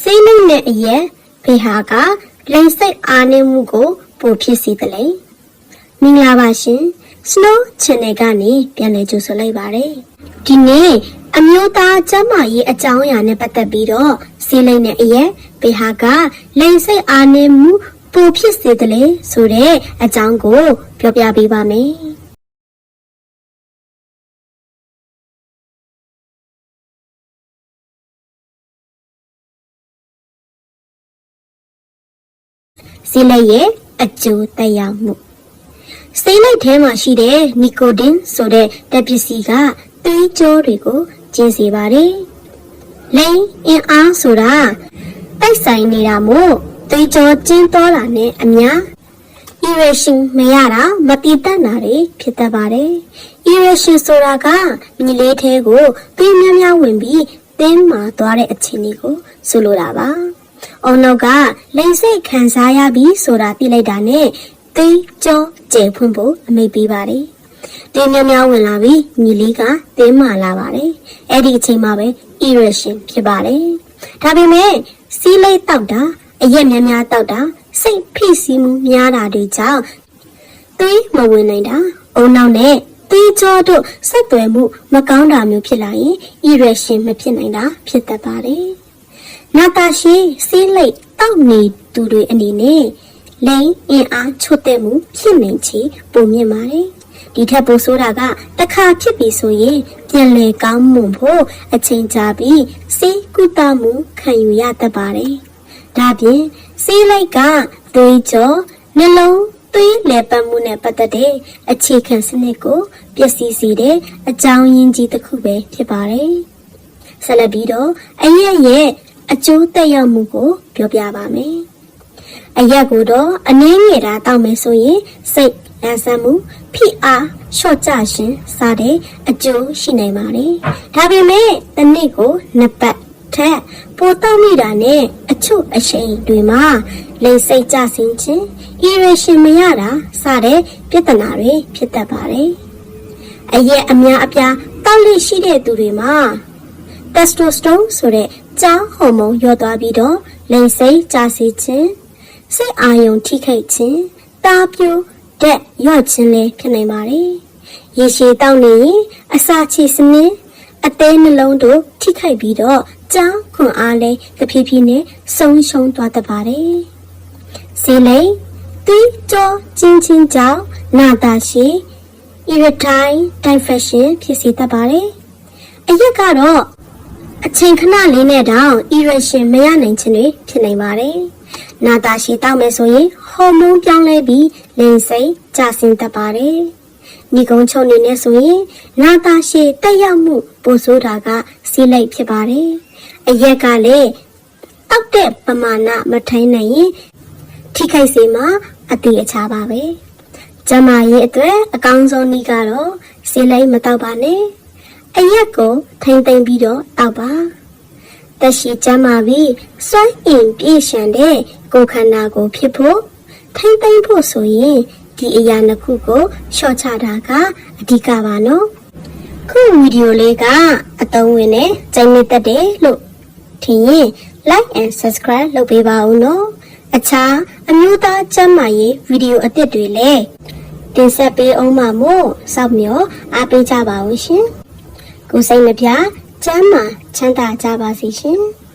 စိတ်နှိမ့်နဲ့အရက်ဖေဟာကလိန်စိတ်အားနည်းမှုကို ပိုဖြစ်စေတယ်လေမင်္ဂလာပါရှင် Snow Channel ကနေပြန်လည်ကြိုဆိုလိုက်ပါတယ်ဒီနေ့အမျိုးသားကျမ်းမာရေးအကြောင်းအရာနဲ့ပတ်သက်ပြီးတော့စီးလိမ့်နဲ့အရက်ဖေဟာကလိန်စိတ်အားနည်းမှုပိုဖြစ်စေတယ်လေဆိုတဲ့အကြောင်းကို ပြောပြပေးပါမယ် ဆေးလိုက်ရဲ့အကျိုးသက်ရောက်မှုဆေးလိုက်ထဲမှာရှိတဲ့နီကိုတင်ဆိုတဲ့တက်ပစ္စည်းကသွေးကြောတွေကိုကျင်းစေပါတယ်။လိန်အင်အားဆိုတာတိုက်ဆိုင်နေတာမို့သွေးကြောကျင်းသွားတာနဲ့အမျှ erection မရတာမတည်တတ်တာတွေဖြစ်တတ်ပါတယ်။ erection ဆိုတာကမြည်လေးသေးကိုသွေးများများဝင်ပြီးတင်းမာသွားတဲ့အခြေအနေကိုဆိုလိုတာပါ။ အုံနောက်ကလိန်စိတ်ခံစားရပြီဆိုတာသိလိုက်တာနဲ့သိကြောကျယ်ဖွင့်ဖို့အမိတ်ပေးပါတယ်။တင်းများများဝင်လာပြီးမြည်လေးကတင်းမာလာပါတယ်။အဲ့ဒီအချိန်မှာပဲ erection ဖြစ်ပါတယ်။ဒါပေမဲ့စီးလိတ်တောက်တာအရက်များများတောက်တာစိတ်ဖိစီးမှုများတာတွေကြောင့်သွေးမဝင်နိုင်တာအုံနောက်နဲ့သွေးကြောတို့ဆက်သွယ်မှုမကောင်းတာမျိုးဖြစ်လာရင် erection မဖြစ်နိုင်တာဖြစ်တတ်ပါတယ်။ နာတာရှိစီးလိတ်တောက်နေသူတွေအနေနဲ့လိန်အင်အားချွတ်တဲ့မှုဖြစ်နေချေပုံမြင်ပါတယ်။ဒီထက်ပိုဆိုးတာကတစ်ခါဖြစ်ပြီဆိုရင်ပြန်လည်ကောင်းမွန်ဖို့အချိန်ကြာပြီးစေကုသမှုခံယူရတတ်ပါတယ်။ဒါပြင်စေးလိုက်ကသွေးကြောနှလုံးသွေးလည်ပတ်မှုနဲ့ပတ်သက်တဲ့အခြေခံစနစ်ကိုပျက်စီးစေတဲ့အကြောင်းရင်းကြီးတစ်ခုပဲဖြစ်ပါတယ်။ဆက်လက်ပြီးတော့အရက်ရဲ့ အကျိုးသက်ရောက်မှုကို ပြောပြပါမယ်။အရက်ကိုတော့အနည်းငယ်တာတောက်မယ်ဆိုရင်စိတ်လန်းဆန်းမှုဖိအားလျှော့ချခြင်းစတဲ့အကျိုးရှိနိုင်ပါတယ်။ဒါပေမဲ့တစ်နေ့ကိုနှစ်ပတ်ထက်ပိုတောက်မိတာနဲ့အချုပ်အရှိန်တွေမှာလိမ်စိတ်ကြဆင်းခြင်း irration မရတာစတဲ့ပြဿနာတွေဖြစ်တတ်ပါတယ်။အရက်အများအပြားတောက်လိရှိတဲ့သူတွေမှာ testosterone ဆိုတဲ့ကြောင်းဟော်မုန်းလျော့သွားပြီးတော့လိမ်စိတ်ကြစေခြင်းစိတ်အာရုံထိခိုက်ခြင်းတာပြိုဓာတ်လျော့ခြင်းလည်းဖြစ်နိုင်ပါတယ်။ရေရှည်တောက်နေရင်အစာချေစနစ်အသေးနှလုံးတို့ထိခိုက်ပြီးတော့ကြောင်းခွန်အားလဲတဖြည်းဖြည်းနဲ့ဆုံးရှုံးသွားတတ်ပါတယ်။စီလိန်တီးကြောချင်းချင်းကြောင့်နာတာရှိ erectile dysfunction ဖြစ်စေတတ်ပါတယ်။အရက်ကတော့ အချိန်ခဏလေးနဲ့တောင် erection မရနိုင်ခြင်းတွေဖြစ်နိုင်ပါတယ်။နာတာရှိတောက်မယ်ဆိုရင်ဟော်မုန်းပြောင်းလဲပြီးလိင်စိတ်ကျဆင်းတတ်ပါတယ်။ညီကုန်းချုပ်နေနေဆိုရင်နာတာရှိတက်ရောက်မှုပိုဆိုးတာကစီးလိုက်ဖြစ်ပါတယ်။အရက်ကလည်းတောက်တဲ့ပမာဏမထိုင်းနိုင်ရင်ထိခိုက်စေမှာအတိအချပါပဲ။ကျမရဲ့အတွက်အကောင်းဆုံးနည်းကတော့စီးလိုက်မတောက်ပါနဲ့။ အရက်ကိုထိမ့်သိမ့်ပြီးတော့တောက်ပါ။တက်ရှိကျမပြီးစွမ်းအင်ပြည့်ရှံတဲ့ကိုယ်ခန္ဓာကိုဖြစ်ဖို့ထိမ့်သိမ့်ဖို့ဆိုရင်ဒီအရာနှစ်ခုကိုရှော့ချတာကအဓိကပါနော်။ခုဗီဒီယိုလေးကအသုံးဝင်နဲ့ကြိုက်နေတတ်တယ်လို့ထင်ရင် like and subscribe လုပ်ပေးပါဦးနော်။အခြားအမျိုးသားကျမ်းမာရေးဗီဒီယိုအသစ်တွေလည်းတင်ဆက်ပေးအောင်ပါမို့စောင့်မျှော်အားပေးကြပါဦးရှင်။ ကိုယ်စိတ်နှပြချမ်းမာချမ်းသာကြပါစေရှင်။